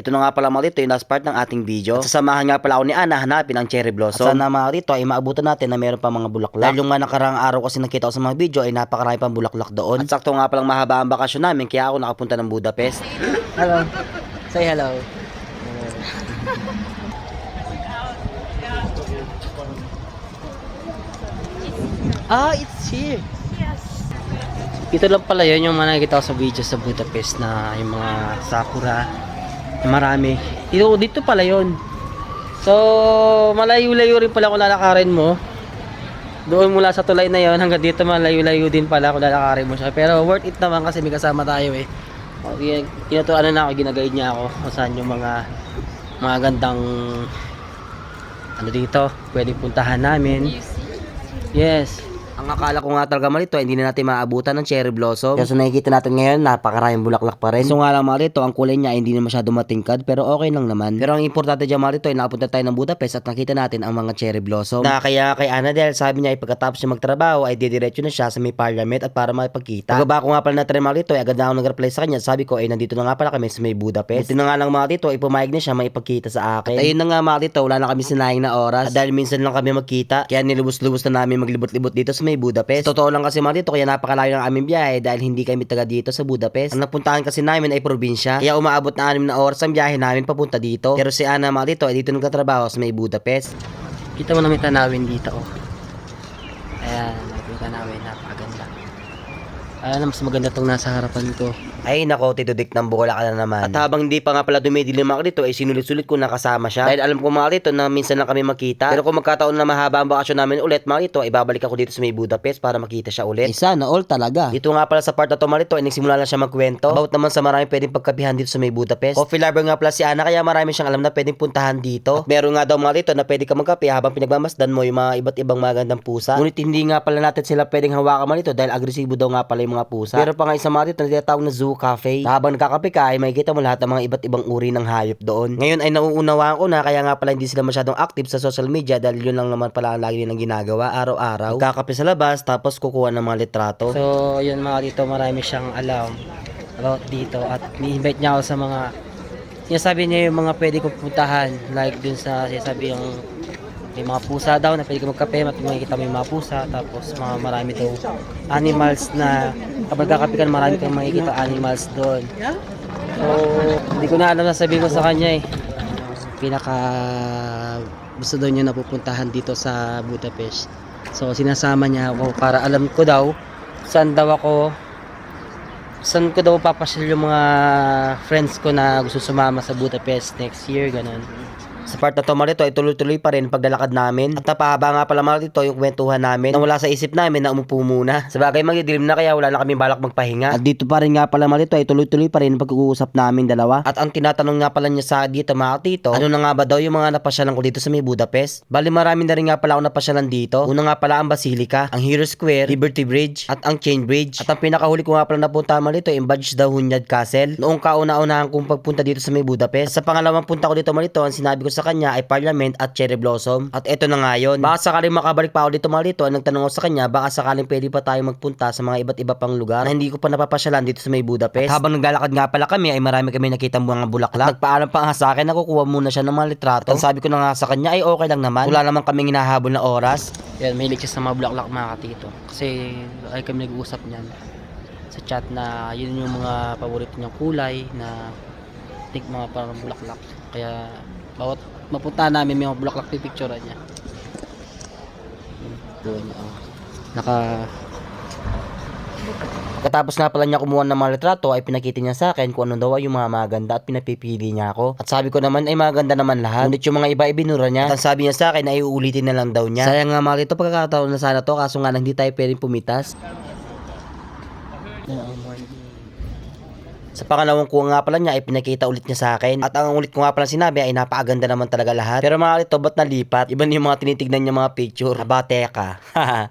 Ito na nga pala mga dito yung last part ng ating video. At sasamahan nga pala ako ni Ana hanapin ang cherry blossom. At sana mga dito ay maabutan natin na meron pa mga bulaklak. Dahil yung mga nakarang araw kasi nakita ko sa mga video ay napakarami pang bulaklak doon. At sakto nga palang mahaba ang bakasyon namin kaya ako nakapunta ng Budapest. Hello. Say hello. Ah, it's here. Ito lang pala yun yung mga nakikita ko sa video sa Budapest na yung mga sakura. Marami. Ito, dito pala yun. So, malayo-layo rin pala kung lalakarin mo. Doon mula sa tulay na yon hanggang dito malayo-layo din pala kung lalakarin mo siya. Pero worth it naman kasi may kasama tayo eh. O, yan- Tinuturuan na ako, ginaguide niya ako kung saan yung mga mga gandang ano dito, pwede puntahan namin. Yes. Ang akala ko nga talaga malito, hindi na natin maabutan ng cherry blossom. Kasi nakikita natin ngayon, napakaraming bulaklak pa rin. So nga lang malito, ang kulay niya hindi na masyado matingkad, pero okay lang naman. Pero ang importante dyan malito ay nakapunta tayo ng Budapest at nakita natin ang mga cherry blossom. Na kaya kay Annadel, sabi niya ay pagkatapos niya magtrabaho ay didiretso na siya sa may parliament at para makipagkita. Pagkaba ko nga pala na try malito, ay agad na ako nag-reply sa kanya. Sabi ko ay nandito na nga pala kami sa may Budapest. Buti na nga lang mga dito, ay pumayag na siya maipagkita sa akin. At ayun na nga mga dito, wala na kami sinayang na oras. At dahil minsan lang kami magkita, kaya nilubos-lubos na namin maglibot-libot dito sa may Budapest. Totoo lang kasi mga dito, kaya napakalayo ng aming biyahe dahil hindi kami taga dito sa Budapest. Ang napuntahan kasi namin ay probinsya, kaya umaabot na anim na oras ang biyahe namin papunta dito. Pero si Ana mga dito ay dito nagtatrabaho sa may Budapest. Kita mo na may tanawin dito oh. Ayan, may tanawin, napakaganda. Ayan, mas maganda tong nasa harapan ko. Ay nako, Tito Dick ng Bulacan ka na naman. At habang hindi pa nga pala dumidilim mga dito, ay sinulit-sulit ko nakasama siya. Dahil alam ko mga dito na minsan lang kami makita. Pero kung magkataon na mahaba ang bakasyon namin ulit mga dito, ay babalik ako dito sa may Budapest para makita siya ulit. Ay, sana all talaga. Dito nga pala sa part na to mga dito, ay nagsimula lang siya magkwento. About naman sa marami pwedeng pagkapihan dito sa may Budapest. Coffee lover nga pala si Ana, kaya marami siyang alam na pwedeng puntahan dito. At meron nga daw mga dito na pwede ka magkape habang pinagmamasdan mo yung mga iba't ibang magandang pusa. Ngunit hindi nga pala natin sila pwedeng hawakan mga dito dahil agresibo daw nga pala yung mga pusa. Pero pa nga isang mga dito na tinatawag na zoo cafe. Habang nakakape ka ay makikita mo lahat ng mga iba't ibang uri ng hayop doon. Ngayon ay nauunawaan ko na kaya nga pala hindi sila masyadong active sa social media dahil yun lang naman pala ang lagi nilang ginagawa araw-araw. Magkakape sa labas tapos kukuha ng mga litrato. So, yun mga dito, marami siyang alam about dito at ni-invite niya ako sa mga sinasabi niya yung mga pwede kong puntahan like dun sa sinasabi yung may mga pusa daw na pwede ka magkape makikita mo yung mga pusa tapos mga marami daw animals na kapag kakape ka marami kang makikita animals doon. So hindi ko na alam na sabihin ko sa kanya eh. Pinaka gusto daw niya napupuntahan dito sa Budapest. So sinasama niya ako para alam ko daw saan daw ako saan ko daw papasyal yung mga friends ko na gusto sumama sa Budapest next year ganun Sa part na to mga dito ay tuloy-tuloy pa rin paglalakad namin. At napahaba nga pala mga dito yung kwentuhan namin na wala sa isip namin na umupo muna. Sa bagay magidilim na kaya wala na kami balak magpahinga. At dito pa rin nga pala mga dito ay tuloy-tuloy pa rin pag-uusap namin dalawa. At ang tinatanong nga pala niya sa dito mga ano na nga ba daw yung mga napasyalan ko dito sa may Budapest? Bali marami na rin nga pala ako napasyalan dito. Una nga pala ang Basilica, ang Hero Square, Liberty Bridge, at ang Chain Bridge. At ang pinakahuli ko nga pala napunta mga dito ay ang Bajda Hunyad Castle. Noong kauna-unahan kong pagpunta dito sa may Budapest. At sa pangalawang punta ko dito mga dito, ang sinabi ko sa kanya ay Parliament at Cherry Blossom. At eto na nga yun. Baka sakaling makabalik pa ako dito mga dito, ay nagtanong ako sa kanya, baka sakaling pwede pa tayo magpunta sa mga iba't iba pang lugar na hindi ko pa napapasyalan dito sa may Budapest. At habang naglalakad nga pala kami, ay marami kami nakita mga bulaklak. At nagpaalam pa nga sa akin, nakukuha muna siya ng mga litrato. At sabi ko na nga sa kanya, ay okay lang naman. Wala naman kaming hinahabol na oras. yan mahilig siya sa mga bulaklak mga katito kasi ay kami nag-uusap niyan sa chat na yun yung mga paborito niyang kulay na think mga parang bulaklak kaya bawat mapunta namin may mga bulaklak pipicturean niya doon oh. naka Katapos nga pala niya kumuha ng mga litrato ay pinakita niya sa akin kung ano daw yung mga maganda at pinapipili niya ako. At sabi ko naman ay maganda naman lahat. Ngunit yung mga iba ay binura niya. At ang sabi niya sa akin ay uulitin na lang daw niya. Sayang nga mga ito pagkakataon na sana to kaso nga hindi tayo pwedeng pumitas. Sa pangalawang kuha nga pala niya ay pinakita ulit niya sa akin. At ang ulit ko nga pala sinabi ay napakaganda naman talaga lahat. Pero mga ito ba't nalipat? Iba na yung mga tinitignan niya mga picture. Aba teka.